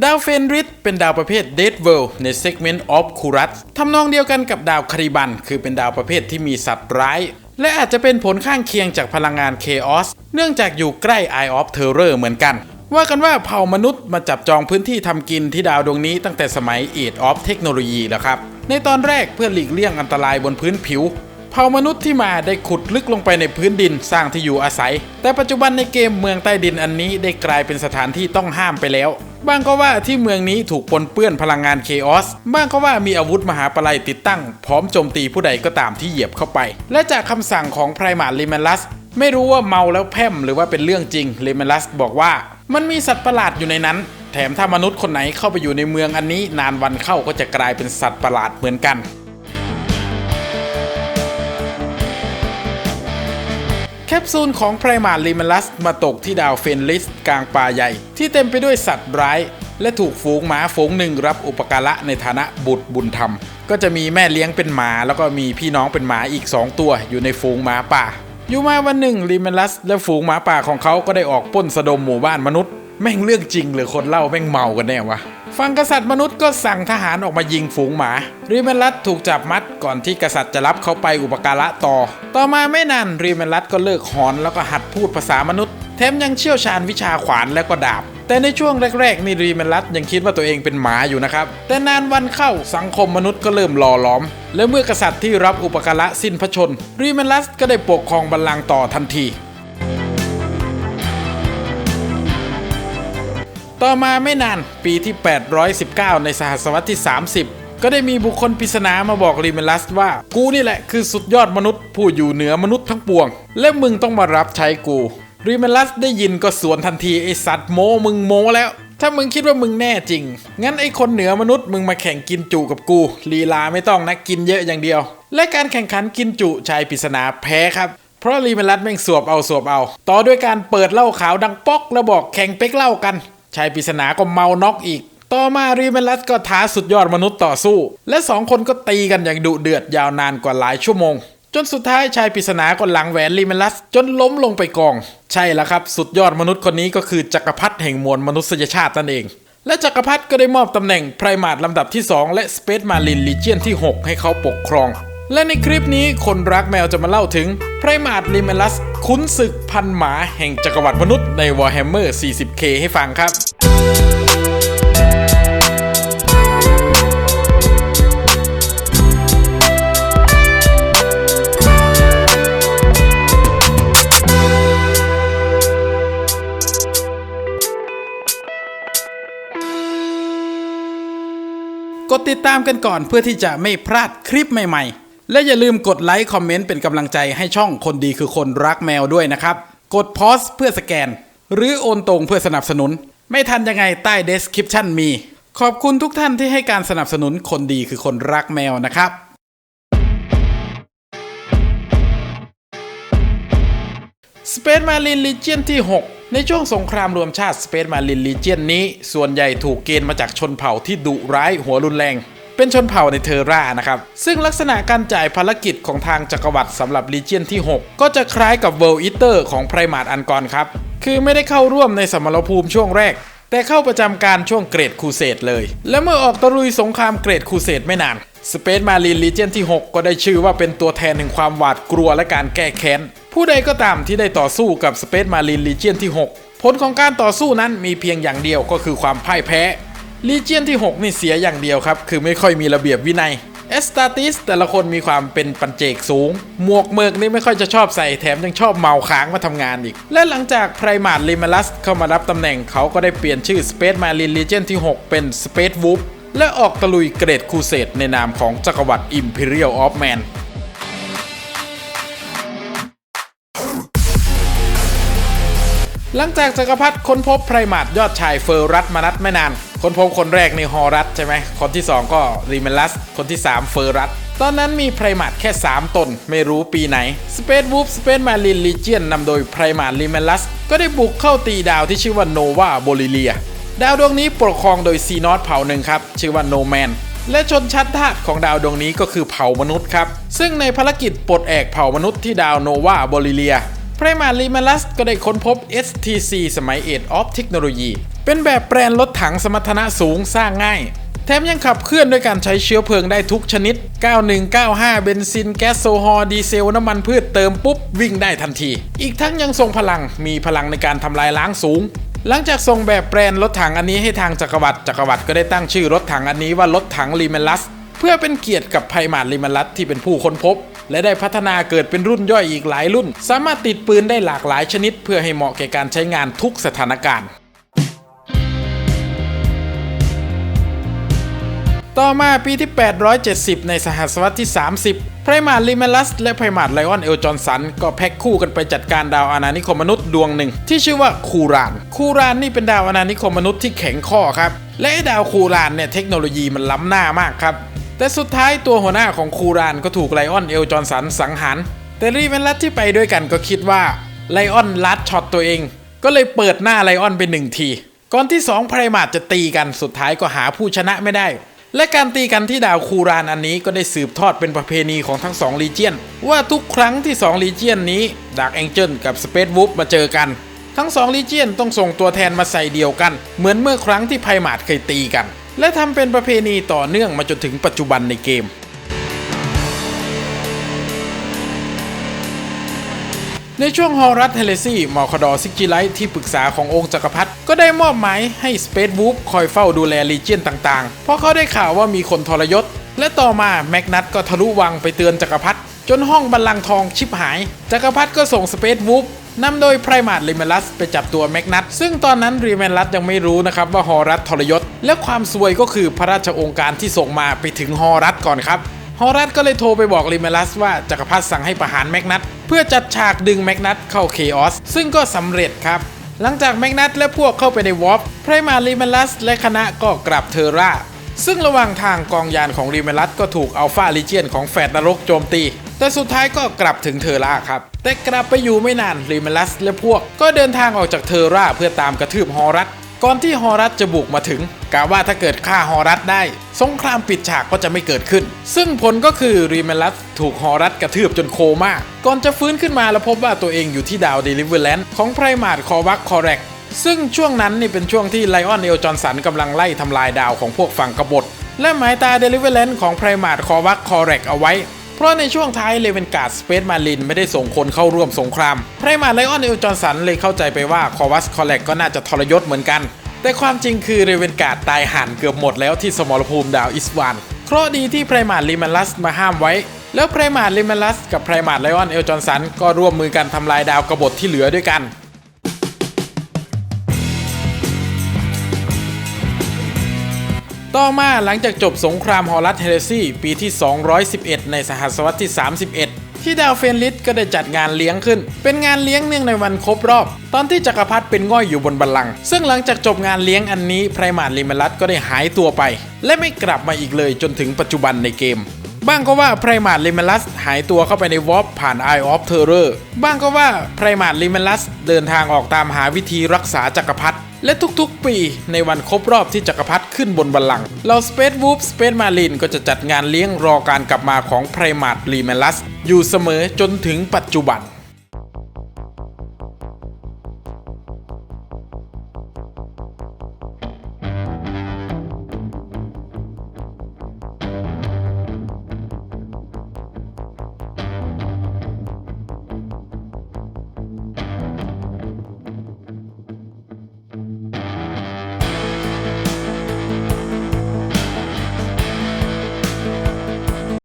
ดาวเฟนริสเป็นดาวประเภทเดดเวลในเซกเมนต์ออฟคูรัสทำนองเดียวกันกับดาวคาริบัน คือเป็นดาวประเภทที่มีสัตว์ร้าย และอาจจะเป็นผลข้างเคียงจากพลังงานเคออสเนื่องจากอยู่ใกล้ Eye of Terror เหมือนกัน ว่ากันว่าเผ่ามนุษย์มาจับจองพื้นที่ทำกินที่ดาวดวงนี้ตั้งแต่สมัย Age of Technology แล้วครับ ในตอนแรกเพื่อหลีกเลี่ยงอันตรายบนพื้นผิว เผ่ามนุษย์ที่มาได้ขุดลึกลงไปในพื้นดินสร้างที่อยู่อาศัย แต่ปัจจุบันในเกมเมืองใต้ดินอันนี้ได้กลายเป็นสถานที่ต้องห้ามไปแล้วบ้างก็ว่าที่เมืองนี้ถูกปนเปื้อนพลังงานเคออส บ้างก็ว่ามีอาวุธมหาปลัยติดตั้ง พร้อมโจมตีผู้ใดก็ตามที่เหยียบเข้าไป และจากคำสั่งของไพรมาลิเมลัส ไม่รู้ว่าเมาแล้วแพ่มหรือว่าเป็นเรื่องจริงเลเมลัสบอกว่า มันมีสัตว์ประหลาดอยู่ในนั้น แถมถ้ามนุษย์คนไหนเข้าไปอยู่ในเมืองอันนี้ นานวันเข้าก็จะกลายเป็นสัตว์ประหลาดเหมือนกัน แคปซูลของไพรมาลิม l ลัสมาตกที่ดาวเฟนลิสกลางป่าใหญ่ ที่เต็มไปด้วยสัตว์ร้าย และถูกฝูงหมาฝูงหนึ่งรับอุปการะในฐานะบุตรบุญธรรม ก็จะมีแม่เลี้ยงเป็นหมา แล้วก็มีพี่น้องเป็นหมาอีก 2 ตัวอยู่ในฝูงหมาป่า อยู่มาวันหนึ่งลิม l ลัสและฝูงหมาป่าของเขาก็ได้ออกป้นสะดมหมู่บ้านมนุษย์ แม่งเรื่องจริงหรือคนเล่าแม่งเมากันแน่วะฝั่งกษัตริย์มนุษย์ก็สั่งทหารออกมายิงฝูงหมารีเมนลัสถูกจับมัดก่อนที่กษัตริย์จะรับเขาไปอุปการะต่อ ต่อมาไม่นานรีเมนลัสก็เลิกหอนแล้วก็หัดพูดภาษามนุษย์ แถมยังเชี่ยวชาญวิชาขวานและก็ดาบ แต่ในช่วงแรกๆนี่รีเมนลัสยังคิดว่าตัวเองเป็นหมาอยู่นะครับ แต่นานวันเข้าสังคมมนุษย์ก็เริ่มหล่อหลอม และเมื่อกษัตริย์ที่รับอุปการะสิ้นพระชน รีเมนลัสก็ได้ปกครองบัลลังก์ต่อทันที ต่อมาไม่นานปีที่ 819 ในสหัสวรรษที่ 30 ก็ได้มีบุคคลปริศนามาบอกรีเมลัสว่า กูนี่แหละคือสุดยอดมนุษย์ผู้อยู่เหนือมนุษย์ทั้งปวง และมึงต้องมารับใช้กูรีเมลัสได้ยินก็สวนทันทีไอสัตว์โมมึงโมแล้ว ถ้ามึงคิดว่ามึงแน่จริง งั้นไอคนเหนือมนุษย์มึงมาแข่งกินจุกับกู ลีลาไม่ต้องนะกินเยอะอย่างเดียว และการแข่งขันกินจุชายปริศนาแพ้ครับเพราะรีเมลัสแม่งสวบเอาสวบเอา ต่อด้วยการเปิดเหล้าขาวดังป๊อกแล้วบอกแข่งเป๊กเหล้ากัน ชายปริศนาก็เมาน็อกอีก ต่อมารีเมลัสก็ท้าสุดยอดมนุษย์ต่อสู้ และสองคนก็ตีกันอย่างดุเดือดยาวนานกว่าหลายชั่วโมง จนสุดท้ายชายปริศนาก็หลังแหวนรีเมลัส จนล้มลงไปกอง ใช่แล้วครับสุดยอดมนุษย์คนนี้ก็คือจักรพรรดิแห่งมวลมนุษยชาตินั่นเองและจักรพรรดิก็ได้มอบตำแหน่งไพรมาดลำดับที่ 2 และสเปซมารินลีเจียนที่ 6 ให้เขาปกครอง และในคลิปนี้คนรักแมวจะมาเล่าถึงไพรมาดลิเมลัสคุ้นศึกพันหมาแห่งจักรวรรดิมนุษย์ใน Warhammer 40k ให้ฟังครับกดติดตามกันก่อนเพื่อที่จะไม่พลาดคลิปใหม่ ๆ และอย่าลืมกดไลค์คอมเมนต์เป็นกำลังใจให้ช่องคนดีคือคนรักแมวด้วยนะครับ กดพอสเพื่อสแกน หรือโอนตรงเพื่อสนับสนุน ไม่ทันยังไงใต้ description มี ขอบคุณทุกท่านที่ให้การสนับสนุนคนดีคือคนรักแมวนะครับ Space Marine Legion ที่ 6 ในช่วงสงครามรวมชาติ Space Marine Legion นี้ ส่วนใหญ่ถูกเกณฑ์มาจากชนเผ่าที่ดุร้ายหัวรุนแรง เป็นชนเผ่าในเทอร่านะครับ ซึ่งลักษณะการจ่ายภารกิจของทางจักรวรรดิสำหรับ Legion ที่ 6 ก็จะคล้ายกับ World Eater ของไพรมาดอันกรครับ คือไม่ได้เข้าร่วมในสมรภูมิช่วงแรก แต่เข้าประจำการช่วงเกรดคูเซตเลย และเมื่อออกตะลุยสงครามเกรดคูเซตไม่นาน Space Marine Legion ที่ 6 ก็ได้ชื่อว่าเป็นตัวแทนแห่งความหวาดกลัวและการแก้แค้น ผู้ใดก็ตามที่ได้ต่อสู้กับ Space Marine Legion ที่ 6 ผลของการต่อสู้นั้นมีเพียงอย่างเดียวก็คือความพ่ายแพ้ Legion ที่ 6 นี่เสียอย่างเดียวครับ คือไม่ค่อยมีระเบียบวินัยเอสตาติสแต่ละคนมีความเป็นปัญเจกสูง หมวกเมือกนี่ไม่ค่อยจะชอบใส่แถมยังชอบเมาค้างมาทำงานอีก และหลังจากไพรมาดลิมาลัสเข้ามารับตำแหน่งเขาก็ได้เปลี่ยนชื่อ Space Marine Legion ที่ 6 เป็น Space Wolf และออกตะลุยเกรดคูเซตในนามของจักรวรรดิ Imperial of Man หลังจากจักรพรรดิค้นพบไพรมาดยอดชายเฟอร์รัตมานัดไม่นาน ค้นพบคนแรกในฮอรัตใช่ไหมคนที่ 2 ก็รีเมลัส คนที่ 3 เฟอร์รัตตอนนั้นมีไพรมาดแค่ 3 ตน ไม่รู้ปีไหน Space Wolf Space Marine Legion นำโดยไพรมาดรีเมลัส ก็ได้บุกเข้าตีดาวที่ชื่อว่าโนวาโบลิเลีย ดาวดวงนี้ปกครองโดยซีนอตเผ่าหนึ่งครับ ชื่อว่าโนแมนและชนชั้นทาสของดาวดวงนี้ก็คือเผ่ามนุษย์ครับ ซึ่งในภารกิจปลดแอกเผ่ามนุษย์ที่ดาวโนวาโบลิเลีย พพรมารีมาลัสก็ได้ค้นพบ STC สมัย Age of Technology เป็นแบบแปรนรถถังสมรรถนะสูงสร้างง่าย แถมยังขับเคลื่อนด้วยการใช้เชื้อเพลิงได้ทุกชนิด 9195 เบนซิน แก๊สโซฮอล์ดีเซล น้ำมันพืชเติมปุ๊บ วิ่งได้ทันที อีกทั้งยังทรงพลัง มีพลังในการทำลายล้างสูง หลังจากส่งแบบแปรนรถถังอันนี้ให้ทางจักรวรรดิจักรวรรดิก็ได้ตั้งชื่อรถถังอันนี้ว่ารถถังรีเมลัส เพื่อเป็นเกียรติกับไพมาดรีเมลัสที่เป็นผู้ค้นพบ และได้พัฒนาเกิดเป็นรุ่นย่อยอีกหลายรุ่น สามารถติดปืนได้หลากหลายชนิด เพื่อให้เหมาะแก่การใช้งานทุกสถานการณ์ต่อมาปีที่ 870 ในสหัสวรรษที่ 30 ไพรมาดลิเมลัส และไพรมาดไลออนเอลจอนสัน ก็แพ็กคู่กันไปจัดการดาวอาณานิคมมนุษย์ดวงหนึ่ง ที่ชื่อว่าคูราน คูรานนี่เป็นดาวอาณานิคมมนุษย์ที่แข็งข้อครับ และดาวคูรานเนี่ยเทคโนโลยีมันล้ำหน้ามากครับ แต่สุดท้ายตัวหัวหน้าของคูรานก็ถูกไลออนเอลจอนสันสังหาร แต่รีเมลัสที่ไปด้วยกันก็คิดว่าไลออนลัดช็อตตัวเอง ก็เลยเปิดหน้าไลออนไปหนึ่งที ก่อนที่สองไพรมาดจะตีกันสุดท้ายก็หาผู้ชนะไม่ได้ และการตีกันที่ดาวคูรานอันนี้ก็ได้สืบทอดเป็นประเพณีของทั้งสองลีเจียน ว่าทุกครั้งที่2ลีเจียนนี้ดาร์กแองเจิลกับสเปซวูฟมาเจอกัน ทั้งสองลีเจียนต้องส่งตัวแทนมาใส่เดียวกัน เหมือนเมื่อครั้งที่ไพมาดเคยตีกัน และทำเป็นประเพณีต่อเนื่องมาจนถึงปัจจุบันในเกม ในช่วงฮอรัสเฮเลซี่มอคดอซิกจิไลท์ที่ปรึกษาขององค์จักรพรรดิก็ได้มอบหมายให้สเปซวูฟคอยเฝ้าดูแลลีเจียนต่างๆ เพราะเขาได้ข่าวว่ามีคนทรยศ และต่อมาแมกนัตก็ทะลุวังไปเตือนจักรพรรดิจนห้องบัลลังก์ทองชิบหาย จักรพรรดิก็ส่งสเปซวูฟ นำโดยไพรมาดริเมลัสไปจับตัวแมกนัตซึ่งตอนนั้นริเมลัสยังไม่รู้นะครับว่าฮอรัสทรยศ และความซวยก็คือพระราชองค์การที่ส่งมาไปถึงฮอรัสก่อนครับฮอรัสก็เลยโทรไปบอกริเมลัสว่าจักรพรรดิสั่งให้ประหารแมกนัตเพื่อจัดฉากดึงแมกนัตเข้าเคออสซึ่งก็สำเร็จครับหลังจากแมกนัตและพวกเข้าไปในวอร์ปไพรมาริเมลัสและคณะก็กลับเทอร่าซึ่งระหว่างทางกองยานของริเมลัสก็ถูกอัลฟาลิเจียนของแฟดนรกโจมตี แต่สุดท้ายก็กลับถึงเทอร่าครับ แต่กลับไปอยู่ไม่นานริเมลัสและพวก ก็เดินทางออกจากเทอร่าเพื่อตามกระทืบฮอรัสก่อนที่ฮอรัสจะบุกมาถึงกะว่าถ้าเกิดฆ่าฮอรัสได้ สงครามปิดฉากก็จะไม่เกิดขึ้น ซึ่งผลก็คือรีเมลัสถูกฮอรัสกระทืบจนโคม่าก่อนจะฟื้นขึ้นมาแล้วพบว่าตัวเองอยู่ที่ดาวเดลิเวอร์แลนด์ของไพรมาดคอวักคอแรกซึ่งช่วงนั้นนี่เป็นช่วงที่ไลออนเอลจอนสันกำลังไล่ทำลายดาวของพวกฝั่งกบฏ และหมายตาเดลิเวอร์แลนด์ของไพรมาดคอวักคอแรกเอาไว้ ราะในช่วงท้ายเลเวนการ์ดสเปซมารินไม่ได้ส่งคนเข้าร่วมสงครามไพรมาไลออนเอลจอนสันเลยเข้าใจไปว่าคอวัสคอแลกก็น่าจะทรยศเหมือนกัน แต่ความจริงคือเรเวนการ์ดตายห่านเกือบหมดแล้วที่สมรภูมิดาวอิสวานเคราะดีที่ไพรมาลิมันลัสมาห้ามไว้ แล้วไพรมาลิมันลัสกับไพรมาไลออนเอลจอนสันก็ร่วมมือกันทำลายดาวกบฏที่เหลือด้วยกัน ต่อมาหลังจากจบสงครามฮอลัสเฮเลซีปีที่ 211 ในสหัสวรรษที่ 31 ที่ดาวเฟนลิสก็ได้จัดงานเลี้ยงขึ้น เป็นงานเลี้ยงเนื่องในวันครบรอบ ตอนที่จักรพรรดิเป็นง่อยอยู่บนบัลลังก์ซึ่งหลังจากจบงานเลี้ยงอันนี้ไพรมาดลิเมลัสก็ได้หายตัวไป และไม่กลับมาอีกเลยจนถึงปัจจุบันในเกม บ้างก็ว่าไพรมาดลิเมลัสหายตัวเข้าไปในวอร์ปผ่าน Eye of Terror บ้างก็ว่าไพรมาดลิเมลัสเดินทางออกตามหาวิธีรักษาจักรพรรดิและทุกๆ ปีในวันครบรอบที่จักรพรรดิขึ้นบนบัลลังก์เรา Space Wolf Space Marine ก็จะจัดงานเลี้ยงรอการกลับมาของไพรมาดลิเมลัสอยู่เสมอจนถึงปัจจุบัน